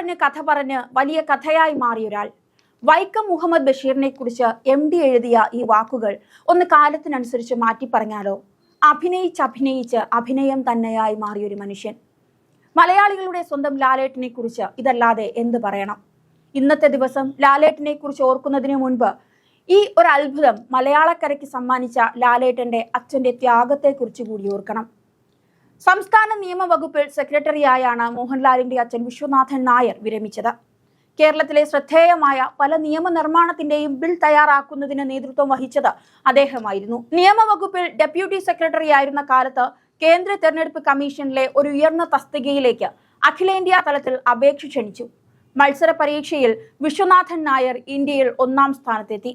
പറഞ്ഞ് കഥ പറഞ്ഞ് വലിയ കഥയായി മാറിയൊരാൾ. വൈക്കം മുഹമ്മദ് ബഷീറിനെ കുറിച്ച് എം ഡി എഴുതിയ ഈ വാക്കുകൾ ഒന്ന് കാലത്തിനനുസരിച്ച് മാറ്റി പറഞ്ഞാലോ അഭിനയിച്ച് അഭിനയിച്ച് അഭിനയം തന്നെയായി മാറിയൊരു മനുഷ്യൻ. മലയാളികളുടെ സ്വന്തം ലാലേട്ടിനെ കുറിച്ച് ഇതല്ലാതെ എന്ത് പറയണം? ഇന്നത്തെ ദിവസം ലാലേട്ടിനെ കുറിച്ച് ഓർക്കുന്നതിന് മുൻപ് ഈ ഒരു അത്ഭുതം മലയാളക്കരയ്ക്ക് സമ്മാനിച്ച ലാലേട്ടന്റെ അച്ഛന്റെ ത്യാഗത്തെ കുറിച്ച് കൂടി ഓർക്കണം. സംസ്ഥാന നിയമവകുപ്പിൽ സെക്രട്ടറിയായാണ് മോഹൻലാലിന്റെ അച്ഛൻ വിശ്വനാഥൻ നായർ വിരമിച്ചത്. കേരളത്തിലെ ശ്രദ്ധേയമായ പല നിയമനിർമ്മാണത്തിന്റെയും ബിൽ തയ്യാറാക്കുന്നതിന് നേതൃത്വം വഹിച്ചത് അദ്ദേഹമായിരുന്നു. നിയമവകുപ്പിൽ ഡെപ്യൂട്ടി സെക്രട്ടറി ആയിരുന്ന കാലത്ത് കേന്ദ്ര തെരഞ്ഞെടുപ്പ് കമ്മീഷനിലെ ഒരു ഉയർന്ന തസ്തികയിലേക്ക് അഖിലേന്ത്യാ തലത്തിൽ അപേക്ഷ ക്ഷണിച്ചു. മത്സര പരീക്ഷയിൽ വിശ്വനാഥൻ നായർ ഇന്ത്യയിൽ ഒന്നാം സ്ഥാനത്തെത്തി.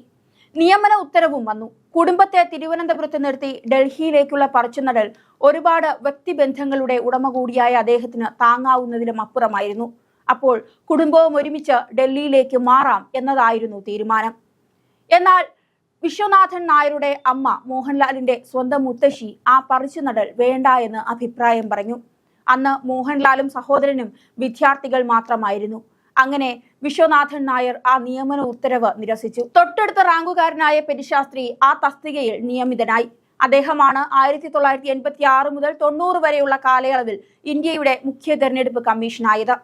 നിയമന ഉത്തരവും വന്നു. കുടുംബത്തെ തിരുവനന്തപുരത്ത് നിർത്തി ഡൽഹിയിലേക്കുള്ള പറിച്ചുനടൽ ഒരുപാട് വ്യക്തിബന്ധങ്ങളുടെ ഉടമ കൂടിയായ അദ്ദേഹത്തിന് താങ്ങാവുന്നതിലും അപ്പുറമായിരുന്നു. അപ്പോൾ കുടുംബവും ഒരുമിച്ച് ഡൽഹിയിലേക്ക് മാറാം എന്നതായിരുന്നു തീരുമാനം. എന്നാൽ വിശ്വനാഥൻ നായരുടെ അമ്മ മോഹൻലാലിന്റെ സ്വന്തം മുത്തശ്ശി ആ പറിച്ചുനടൽ വേണ്ട എന്ന് അഭിപ്രായം പറഞ്ഞു. അന്ന് മോഹൻലാലും സഹോദരനും വിദ്യാർത്ഥികൾ മാത്രമായിരുന്നു. അങ്ങനെ വിശ്വനാഥൻ നായർ ആ നിയമന ഉത്തരവ് നിരസിച്ചു. തൊട്ടടുത്ത റാങ്കുകാരനായ പെരിശാസ്ത്രി ആ തസ്തികയിൽ നിയമിതനായി. അദ്ദേഹമാണ് ആയിരത്തി തൊള്ളായിരത്തി എൺപത്തി ആറ് മുതൽ തൊണ്ണൂറ് വരെയുള്ള കാലയളവിൽ ഇന്ത്യയുടെ മുഖ്യ തെരഞ്ഞെടുപ്പ് കമ്മീഷനായത്.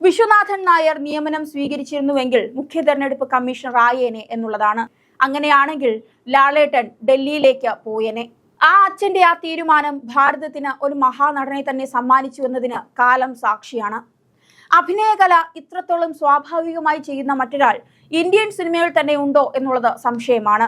വിശ്വനാഥൻ നായർ നിയമനം സ്വീകരിച്ചിരുന്നുവെങ്കിൽ മുഖ്യ തെരഞ്ഞെടുപ്പ് കമ്മീഷണർ ആയേനെ എന്നുള്ളതാണ്. അങ്ങനെയാണെങ്കിൽ ലാലേട്ടൻ ഡൽഹിയിലേക്ക് പോയേനെ. ആ അച്ഛന്റെ ആ തീരുമാനം ഭാരതത്തിന് ഒരു മഹാനടനെ തന്നെ സമ്മാനിച്ചു എന്നതിന് കാലം സാക്ഷിയാണ്. അഭിനയകല ഇത്രത്തോളം സ്വാഭാവികമായി ചെയ്യുന്ന മറ്റൊരാൾ ഇന്ത്യൻ സിനിമയിൽ തന്നെ ഉണ്ടോ എന്നുള്ളത് സംശയമാണ്.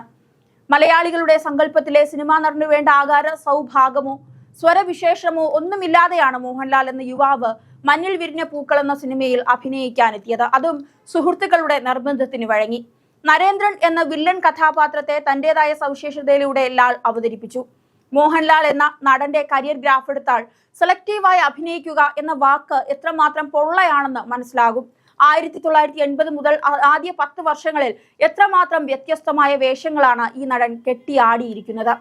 മലയാളികളുടെ സങ്കല്പത്തിലെ സിനിമാ നടനു വേണ്ട ആകാര സൗഭാഗമോ സ്വരവിശേഷമോ ഒന്നുമില്ലാതെയാണ് മോഹൻലാൽ എന്ന യുവാവ് മഞ്ഞിൽ വിരിഞ്ഞ പൂക്കൾ എന്ന സിനിമയിൽ അഭിനയിക്കാനെത്തിയത്. അതും സുഹൃത്തുക്കളുടെ നിർബന്ധത്തിന് വഴങ്ങി. നരേന്ദ്രൻ എന്ന വില്ലൻ കഥാപാത്രത്തെ തന്റേതായ സവിശേഷതയിലൂടെ ലാൽ അവതരിപ്പിച്ചു. മോഹൻലാൽ എന്ന നടന്റെ കരിയർ ഗ്രാഫ് എടുത്താൽ സെലക്റ്റീവായി അഭിനയിക്കുക എന്ന വാക്ക് എത്രമാത്രം പൊള്ളയാണെന്ന് മനസ്സിലാകും. ആയിരത്തി തൊള്ളായിരത്തി എൺപത് മുതൽ ആദ്യ പത്ത് വർഷങ്ങളിൽ എത്രമാത്രം വ്യത്യസ്തമായ വേഷങ്ങളാണ് ഈ നടൻ കെട്ടിയാടിയിരിക്കുന്നത്.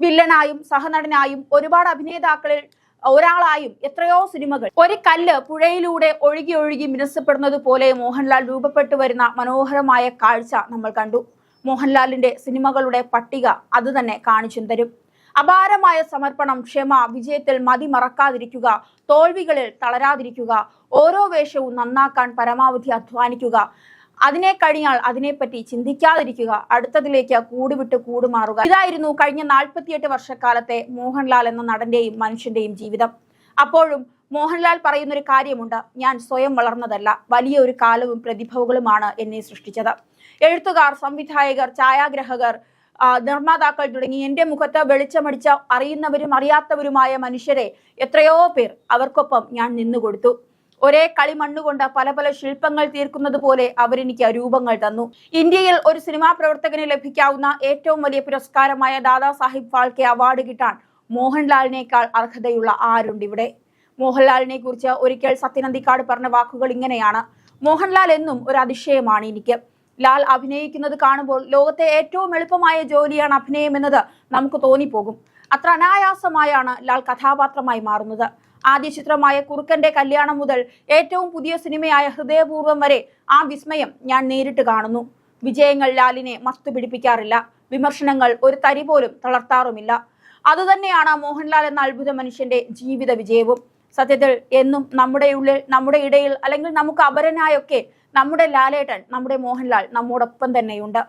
വില്ലനായും സഹനടനായും ഒരുപാട് അഭിനേതാക്കളിൽ ഒരാളായും എത്രയോ സിനിമകൾ. ഒരു കല്ല് പുഴയിലൂടെ ഒഴുകി ഒഴുകി മിനസപ്പെടുന്നത് പോലെ മോഹൻലാൽ രൂപപ്പെട്ടു വരുന്ന മനോഹരമായ കാഴ്ച നമ്മൾ കണ്ടു. മോഹൻലാലിന്റെ സിനിമകളുടെ പട്ടിക അത് തന്നെ കാണിച്ചു തരും. അപാരമായ സമർപ്പണം ക്ഷമ വിജയത്തിൽ മതി മറക്കാതിരിക്കുക തോൽവികളിൽ തളരാതിരിക്കുക ഓരോ വേഷവും നന്നാക്കാൻ പരമാവധി അധ്വാനിക്കുക. അതിനെ കഴിഞ്ഞാൽ അതിനെപ്പറ്റി ചിന്തിക്കാതിരിക്കുക. അടുത്തതിലേക്ക് കൂടുവിട്ട് കൂടുമാറുക. ഇതായിരുന്നു കഴിഞ്ഞ നാൽപ്പത്തിയെട്ട് വർഷക്കാലത്തെ മോഹൻലാൽ എന്ന നടന്റെയും മനുഷ്യന്റെയും ജീവിതം. അപ്പോഴും മോഹൻലാൽ പറയുന്നൊരു കാര്യമുണ്ട് ഞാൻ സ്വയം വളർന്നതല്ല വലിയ ഒരു കാലവും പ്രതിഭകളുമാണ് എന്നെ സൃഷ്ടിച്ചത്. എഴുത്തുകാർ സംവിധായകർ ഛായാഗ്രഹകർ നിർമ്മാതാക്കൾ തുടങ്ങി. എന്റെ മുഖത്ത് വെളിച്ചമടിച്ച അറിയുന്നവരും അറിയാത്തവരുമായ മനുഷ്യരെ എത്രയോ പേർ അവർക്കൊപ്പം ഞാൻ നിന്നുകൊടുത്തു ഒരേ കളിമണ്ണ് കളിമണ്ണുകൊണ്ട് പല പല ശില്പങ്ങൾ തീർക്കുന്നത് പോലെ അവരെനിക്ക് രൂപങ്ങൾ തന്നു. ഇന്ത്യയിൽ ഒരു സിനിമാ പ്രവർത്തകന് ലഭിക്കാവുന്ന ഏറ്റവും വലിയ പുരസ്കാരമായ ദാദാ സാഹിബ് ഫാൽക്കെ അവാർഡ് കിട്ടാൻ മോഹൻലാലിനേക്കാൾ അർഹതയുള്ള ആരുണ്ട് ഇവിടെ? മോഹൻലാലിനെ കുറിച്ച് ഒരിക്കൽ സത്യനന്ദിക്കാട് പറഞ്ഞ വാക്കുകൾ ഇങ്ങനെയാണ്. മോഹൻലാൽ എന്നും ഒരു അതിശയമാണ് എനിക്ക്. ലാൽ അഭിനയിക്കുന്നത് കാണുമ്പോൾ ലോകത്തെ ഏറ്റവും എളുപ്പമായ ജോലിയാണ് അഭിനയം എന്നത് നമുക്ക് തോന്നിപ്പോകും. അത്ര അനായാസമായാണ് ലാൽ കഥാപാത്രമായി മാറുന്നത്. ആദ്യ ചിത്രമായ കുറുക്കന്റെ കല്യാണം മുതൽ ഏറ്റവും പുതിയ സിനിമയായ ഹൃദയപൂർവം വരെ ആ വിസ്മയം ഞാൻ നേരിട്ട് കാണുന്നു. വിജയങ്ങൾ ലാലിനെ മസ്തു പിടിപ്പിക്കാറില്ല. വിമർശനങ്ങൾ ഒരു തരി പോലും തളർത്താറുമില്ല. അതുതന്നെയാണ് മോഹൻലാൽ എന്ന അത്ഭുത മനുഷ്യന്റെ ജീവിത വിജയവും. സത്യത്തിൽ എന്നും നമ്മുടെ ഉള്ളിൽ നമ്മുടെ ഇടയിൽ അല്ലെങ്കിൽ നമുക്ക് അപരനായൊക്കെ നമ്മുടെ ലാലേട്ടൻ നമ്മുടെ മോഹൻലാൽ നമ്മോടൊപ്പം തന്നെയുണ്ട്.